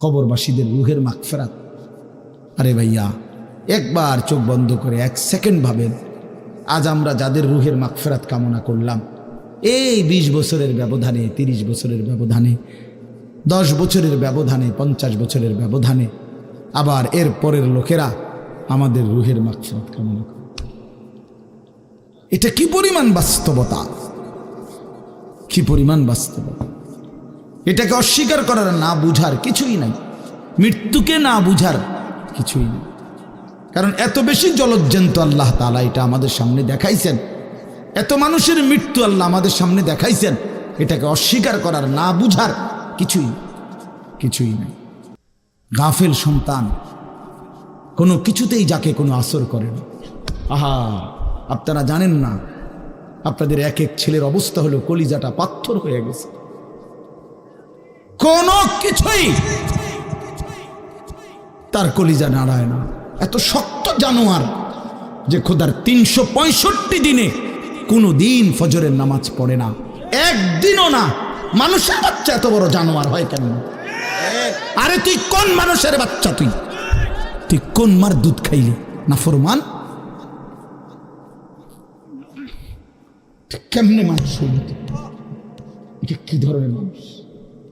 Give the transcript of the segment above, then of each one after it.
কবরবাসীদের রুহের মাগফেরাত। আরে ভাইয়া, একবার চোখ বন্ধ করে এক সেকেন্ড ভাবেন, আজ আমরা যাদের রুহের মাগফেরাত কামনা করলাম, এই ২০ বছরের ব্যবধানে ৩০ বছরের ব্যবধানে, দশ বছরের ব্যবধানে, পঞ্চাশ বছরের ব্যবধানে, আবার এর পরের লোকেরা আমাদের রুহের মাগফিরাত কামনা করে। এটা কি পরিমাণ বাস্তবতা? কি পরিমাণ বাস্তবতা? এটাকে অস্বীকার করার না বুঝার কিছুই নাই। মৃত্যুকে না বুঝার কিছুই নেই। কারণ এত বেশি জলজ্জন্ত আল্লাহ তালা এটা আমাদের সামনে দেখাইছেন। এত মানুষের মৃত্যু আল্লাহ আমাদের সামনে দেখাইছেন। এটাকে অস্বীকার করার না বুঝার কিছুই কিছুই নেই। গাফেল সন্তান কোনো কিছুতেই যাকে কোনো আসর করে না। আহা, আপনারা জানেন না, আপনাদের এক এক ছেলের অবস্থা হলো কলিজাটা পাথর হয়ে গেছে। কোনো কিছুই তার কলিজা নাড়ায় না। এত শক্ত জানোয়ার যে খোদার তিনশো পঁয়ষট্টি দিনে কোনো দিন ফজরের নামাজ পড়ে না। একদিনও না। মানুষের বাচ্চা এত বড় জানোয়ার হয় কেন? আরে তুই কোন মানুষের বাচ্চা তুই? তুই কোন মার দুধ খাইলি? না ফরমান? কেমনে মানুষ কি ধরনের মানুষ?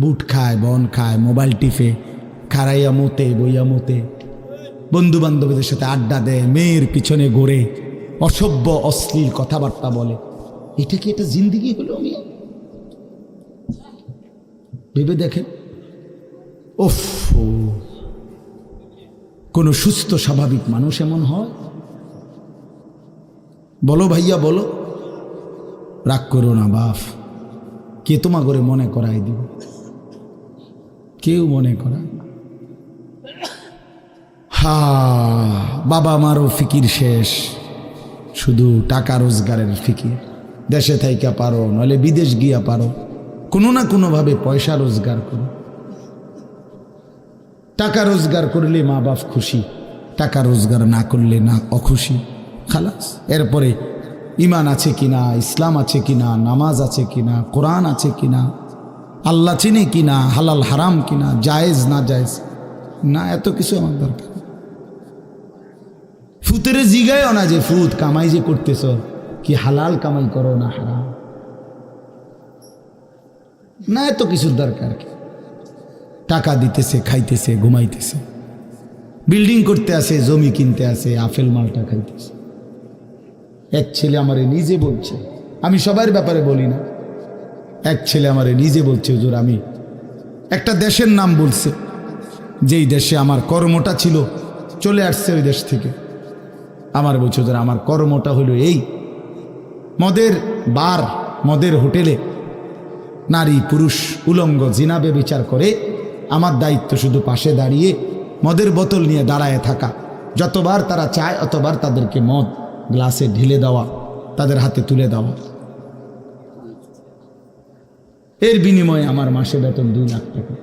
বুট খায়, বন খায়, মোবাইল টিপে, খারাইয়া মতে, বইয়া মতে। বন্ধু বান্ধবীদের সাথে আড্ডা দেয়, মেয়ের পিছনে ঘোরে, অসভ্য, অশ্লীল কথাবার্তা বলে। এটা কি এটা জিন্দিগি হলো আমি ভেবে দেখেন। ওফ কোন সুস্থ, স্বাভাবিক মানুষ এমন হয়? বলো ভাইয়া, বলো। রাগ করো না, বাফ। কে তোমা করে মনে করাই দিব? কেউ মনে করায় না। হা, বাবা মারও ফিকির শেষ। শুধু টাকা রোজগারের ফিকির। দেশে থাইকা পারো, নইলে বিদেশ গিয়া পারো। কোনো না কোনোভাবে পয়সা রোজগার করো। টাকা রোজগার করলে মা বাপ খুশি। টাকা রোজগার না করলে না অখুশি। খালাস, এরপরে ইমান আছে কিনা, ইসলাম আছে কিনা, নামাজ আছে কিনা, কোরআন আছে কিনা আল্লাহ চিনে কিনা হালাল হারাম কিনা জায়েজ না জায়েজ? না, এত কিছু আমার দরকার। ফুতেরে জিগায়ও না যে ফুত, কামাই যে করতেছ, কি হালাল কামাই করো না হারাম? না, এত কিছুর দরকার কি? টাকা দিতেছে, খাইতেছে, ঘুমাইতেছে। বিল্ডিং করতে আসে জমি কিনতে আসে আফেল মালটা খাইতেছে। এক ছেলে আমারে নিজে বলছে, আমি সবার ব্যাপারে বলি না। এক ছেলে আমারে নিজে বলছে, হুজুর, আমি একটা দেশের নাম বলছে, যেই দেশে আমার কর্মটা ছিল, চলে আসছে ওই দেশ থেকে। আমার বলছে, হুজুর, আমার কর্মটা হলো এই। মদের বার, মদের হোটেলে নারী, পুরুষ, উলঙ্গ জিনাবে বিচার করে, আমার দায়িত্ব শুধু পাশে দাঁড়িয়ে মদের বোতল নিয়ে দাঁড়ায় থাকা। যতবার তারা চায়, অতবার তাদেরকে মদ গ্লাসে ঢেলে দেওয়া, তাদের হাতে তুলে দেওয়া। এর বিনিময়ে আমার মাসে বেতন দুই লাখ টাকা।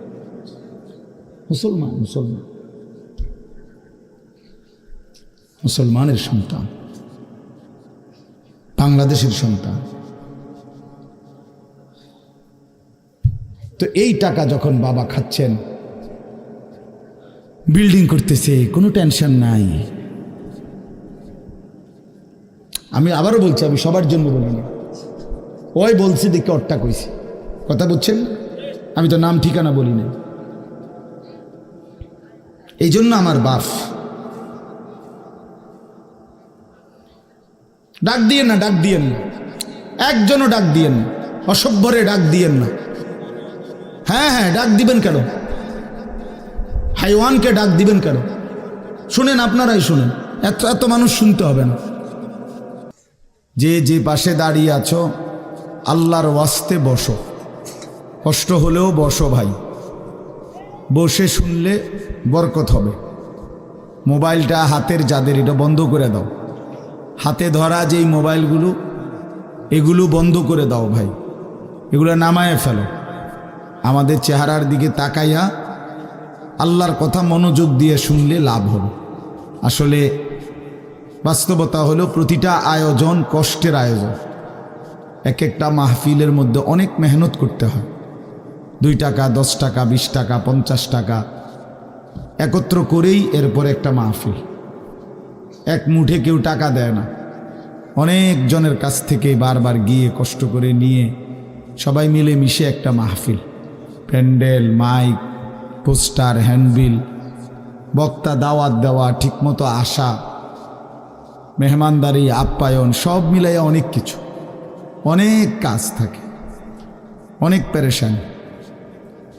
মুসলমান মুসলমান। মুসলমানের সন্তান। বাংলাদেশের সন্তান। তো এই টাকা যখন বাবা খাচ্ছেন, বিল্ডিং করতেছে, কোনো টেনশন নাই। আমি আবারও বলছি, আমি সবার জন্য বলি ওই বলছি, দেখে অট্টা কইছি। কথা বুঝছেন? আমি তো নাম ঠিকানা বলি না এই জন্য আমার বাপ। ডাক দিয়েন না, ডাক দিয়েন না। একজনও ডাক দিয়েন না। অসভ্যরে ডাক দিয়েন না। হ্যাঁ হ্যাঁ ডাক দিবেন কেন? হাইওয়ানকে ডাক দিবেন কেন? শুনেন, আপনারাই শুনেন। এত এত মানুষ শুনতে হবে না। যে যে পাশে দাঁড়িয়ে আছো, আল্লাহর ওয়াস্তে বসো। কষ্ট হলেও বসো ভাই। বসে শুনলে বরকত হবে। মোবাইলটা হাতের যাদের, এটা বন্ধ করে দাও। হাতে ধরা যেই মোবাইলগুলো, এগুলো বন্ধ করে দাও ভাই। এগুলো নামায় ফেলো। আমাদের চেহারার দিকে তাকাইয়া আল্লাহর কথা মনোযোগ দিয়ে শুনলে লাভ হবে। আসলে বাস্তবতা হলো প্রতিটা আয়োজন কষ্টের আয়োজন। এক একটা মাহফিলের মধ্যে অনেক মেহনত করতে হয়। দুই টাকা, দশ টাকা, বিশ টাকা, পঞ্চাশ টাকা। একত্র করেই এরপর একটা মাহফিল। এক মুঠে কেউ টাকা দেয় না। অনেকজনের কাছ থেকে বারবার গিয়ে কষ্ট করে নিয়ে সবাই মিলে মিশে একটা মাহফিল। প্যান্ডেল, মাইক, পোস্টার, হ্যান্ডবিল, বক্তা, দাওয়াত দেওয়া, ঠিকমতো আসা, মেহমানদারি, আপ্যায়ন, সব মিলাইয়া অনেক কিছু। অনেক কাজ থাকে। অনেক পেরেশান।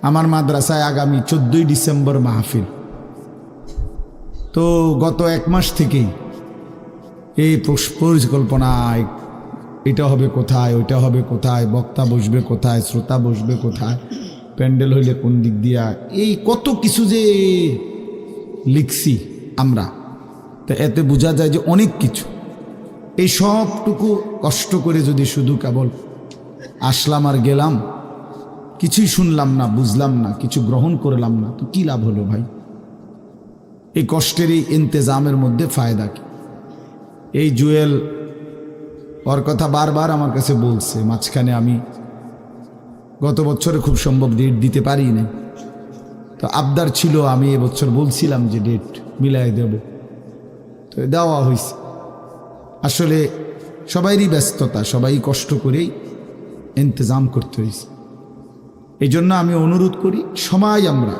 আমার মাদ্রাসায় আগামী চোদ্দই ডিসেম্বর মাহফিল। তো গত এক মাস থেকেই এই পস- পরিকল্পনা এটা হবে কোথায়, ওইটা হবে কোথায়, বক্তা বসবে কোথায়, শ্রোতা বসবে কোথায়, প্যান্ডেল হইলে কোন দিক দিয়া, এই কত কিছু যে লিখছি আমরা, তো এতে বোঝা যায় যে অনেক কিছু। এই সবটুকু কষ্ট করে যদি শুধু কেবল আসলাম আর গেলাম কিছুই শুনলাম না, বুঝলাম না, কিছু গ্রহণ করলাম না, তো কী লাভ হলো ভাই? এই কষ্টের এই ইন্তেজামের মধ্যে ফায়দা কি? এই জুয়েল ওর কথা বারবার আমার কাছে বলছে, মাঝখানে আমি গত বছরে খুব সম্ভব ডেট দিতে পারি না তো আবদার ছিল, আমি এবছর বলছিলাম যে ডেট মিলাই দেব। তো দেওয়া হয়েছে আসলে সবাইরই ব্যস্ততা, সবাই কষ্ট করেই ইন্তজাম করতে হয়েছে এই জন্য আমি অনুরোধ করি, সবাই আমরা,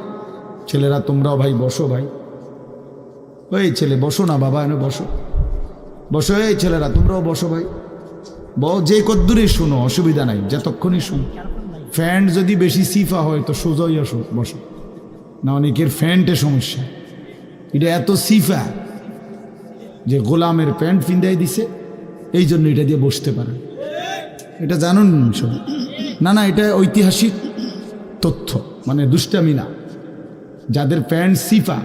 ছেলেরা তোমরাও ভাই বসো ভাই। ওই ছেলে, বসো না বাবা, এনে বসো। বসো, এই ছেলেরা, তোমরাও বসো ভাই। ব যে কদ্দুরে শোনো, অসুবিধা নাই, যতক্ষণই শুনো। ফ্যান্ট যদি বেশি সিফা হয়, তো সোজাই আসো, বসো। না অনেকের ফ্যান্টে সমস্যা। এটা এত সিফা যে গোলামের প্যান্ট ফিন্দাই দিছে, এই জন্য এটা দিয়ে বসতে পারে। এটা জানুন সব না না, এটা ঐতিহাসিক। তথ্য মানে দুষ্টামি না। যাদের প্যান্ট সিফা,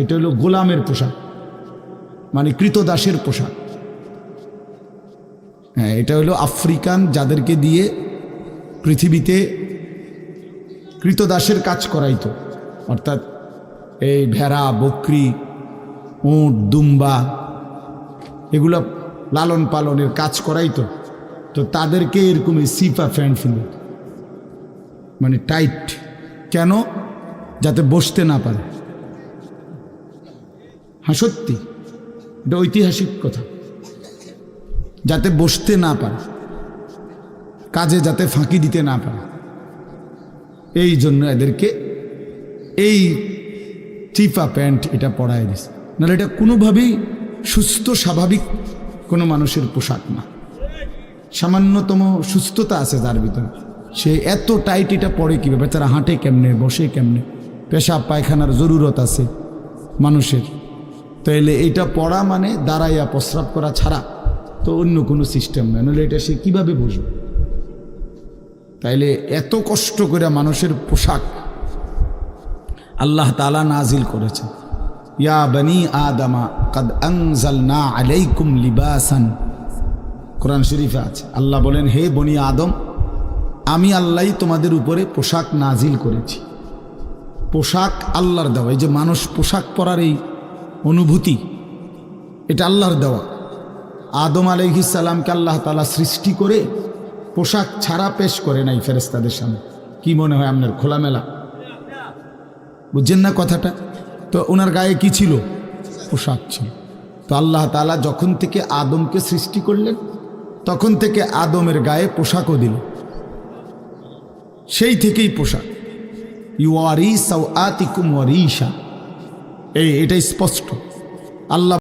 এটা হলো গোলামের পোশাক মানে কৃতদাসের পোশাক। হ্যাঁ এটা হলো আফ্রিকান যাদেরকে দিয়ে পৃথিবীতে কৃতদাসের কাজ করাইতো। অর্থাৎ এই ভেড়া, বকরি, উঁট, দুম্বা, এগুলো লালন পালনের কাজ করাইতো। তো তাদেরকে এরকম এই সিফা ফ্যান্ট ফিলে মানে টাইট কেন? যাতে বসতে না পারে। হ্যাঁ সত্যি। এটা ঐতিহাসিক কথা। যাতে বসতে না পারে। কাজে যাতে ফাঁকি দিতে না পারে। এই জন্য এদেরকে এই চিফা প্যান্ট এটা পরায় দিছে। নাহলে এটা কোনোভাবেই সুস্থ, স্বাভাবিক কোনো মানুষের পোশাক না। সামান্যতম সুস্থতা আছে যার ভিতরে। সে এত টাইট এটা পরে কীভাবে? তারা হাঁটে কেমনে, বসে কেমনে? পেশাব, পায়খানার জরুরত আছে মানুষের। তাইলে এটা পড়া মানে দাঁড়াইয়া প্রস্রাব করা ছাড়া তো অন্য কোনো সিস্টেম নেই। নাহলে এটা সে কীভাবে বসবে তাইলে এত কষ্ট করে মানুষের পোশাক আল্লাহ তালা নাজিল করেছে। ইয়া বনি আদামা, কদ আলাইকুম লিবাসান। কোরআন শরীফে আছে। আল্লাহ বলেন, হে বনি আদম আমি আল্লাহই তোমাদের উপরে পোশাক নাজিল করেছি। পোশাক আল্লাহর দেওয়া, এই যে মানুষ পোশাক পরার এই অনুভূতি, এটা আল্লাহর দেওয়া। আদম আলহিসাল্লামকে আল্লাহ তালা সৃষ্টি করে পোশাক ছাড়া পেশ করে নাই ফেরেস্তাদের সামনে। কি মনে হয় আপনার খোলামেলা? বুঝছেন না কথাটা? তো ওনার গায়ে কি ছিল? পোশাক ছিল। তো আল্লাহ তালা যখন থেকে আদমকে সৃষ্টি করলেন, তখন থেকে আদমের গায়ে পোশাকও দিল সেই থেকেই পোশাক। ইউ আর ই সাউ আতিকুম ইশা এই এটাই স্পষ্ট। আল্লাহ